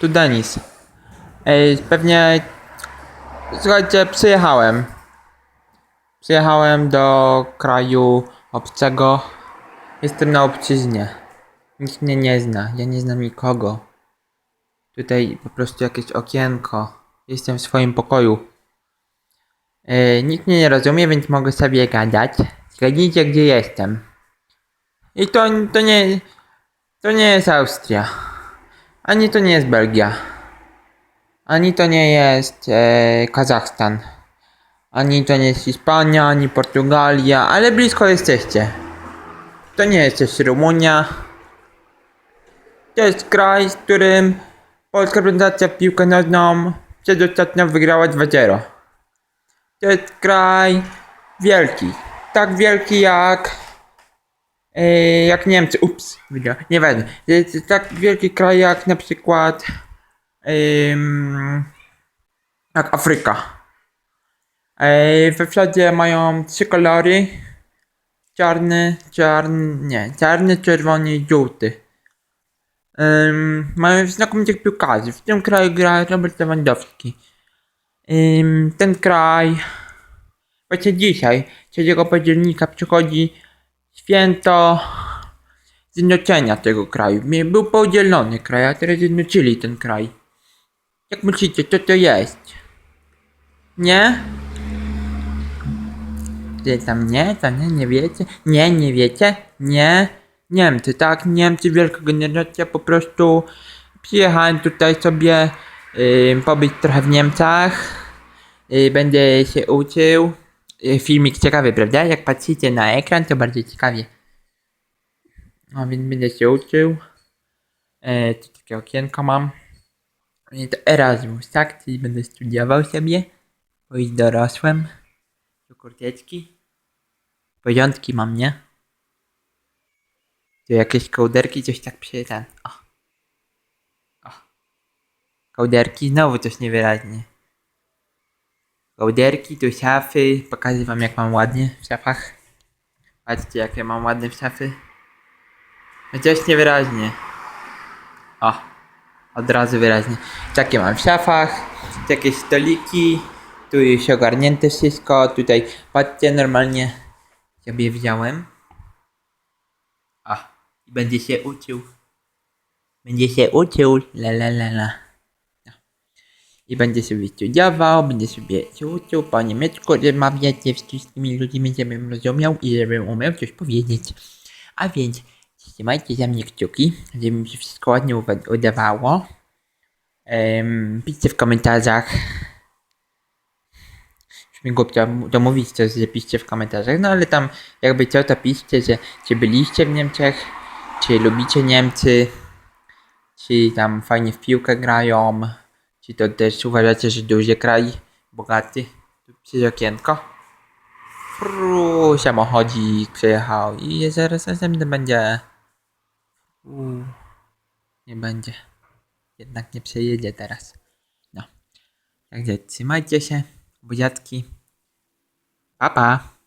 tu Denis. Ej, pewnie... Słuchajcie, przyjechałem. Przyjechałem do kraju obcego. Jestem na obczyźnie. Nikt mnie nie zna, ja nie znam nikogo. Tutaj po prostu jakieś okienko. Jestem w swoim pokoju. Nikt mnie nie rozumie, więc mogę sobie gadać. Zgadnijcie, gdzie jestem. I to, to nie... To nie jest Austria. Ani to nie jest Belgia. Ani to nie jest e, Kazachstan. Ani to nie jest Hiszpania, ani Portugalia, ale blisko jesteście. To nie jest też Rumunia. To jest kraj, z którym polska reprezentacja w piłkę nożną przedostatnio wygrała 2-0. To jest kraj wielki. Tak wielki jak. E, jak Niemcy. Ups, widział. Nieważne. To jest tak wielki kraj jak na przykład. jak Afryka. We Wschodzie mają trzy kolory. Czarny, czarny, nie, czarny, czerwony i żółty. Ym, mają znakomitych piłkarzy. W tym kraju gra Robert Lewandowski. Ym, ten kraj. Właśnie dzisiaj, 3 października, przychodzi święto zjednoczenia tego kraju. Był podzielony kraj, a teraz zjednoczyli ten kraj. Jak myślicie, co to jest? Nie? Ty tam nie, to nie, nie wiecie? Nie, nie wiecie? Nie? Niemcy, tak? Niemcy, wielka generacja, po prostu przyjechałem tutaj sobie yy, pobyć trochę w Niemcach. Yy, będę się uczył. Yy, filmik ciekawy, prawda? Jak patrzycie na ekran, to bardzo ciekawie. No więc będę się uczył. Yy, tu takie okienko mam. Yy, to Erasmus, tak? Czyli będę studiował sobie. Bo już dorosłem. Tu kurteczki. Porządki mam, nie? Tu jakieś kołderki, coś tak przy ten. O. O. Kołderki, znowu coś niewyraźnie. Kołderki, tu szafy. Pokażę wam jak mam ładnie w szafach. Patrzcie jak ja mam ładne w szafy. Chociaż niewyraźnie. O. Od razu wyraźnie. Takie mam w szafach. Jakieś stoliki. Tu już ogarnięte wszystko. Tutaj patrzcie normalnie sobie wziąłem. I będzie się uczył. Będzie się uczył. La la la la. I będzie sobie studiował, będzie sobie uczył po niemiecku, rozmawiać ze wszystkimi ludźmi, żebym rozumiał i żebym umiał coś powiedzieć. A więc trzymajcie za mnie kciuki, żeby mi się wszystko ładnie udawało. Um, piszcie w komentarzach. Mi głupio to mówić coś, że piszcie w komentarzach, no ale tam jakby co to piszcie, że czy byliście w Niemczech, czy lubicie Niemcy, czy tam fajnie w piłkę grają, czy to też uważacie, że duży kraj, bogaty, tu przez okienko. Fru, samochodzik przejechał i zaraz następny będzie. Uu, nie będzie. Jednak nie przejedzie teraz. No. Także trzymajcie się, buziatki. Pa, pa.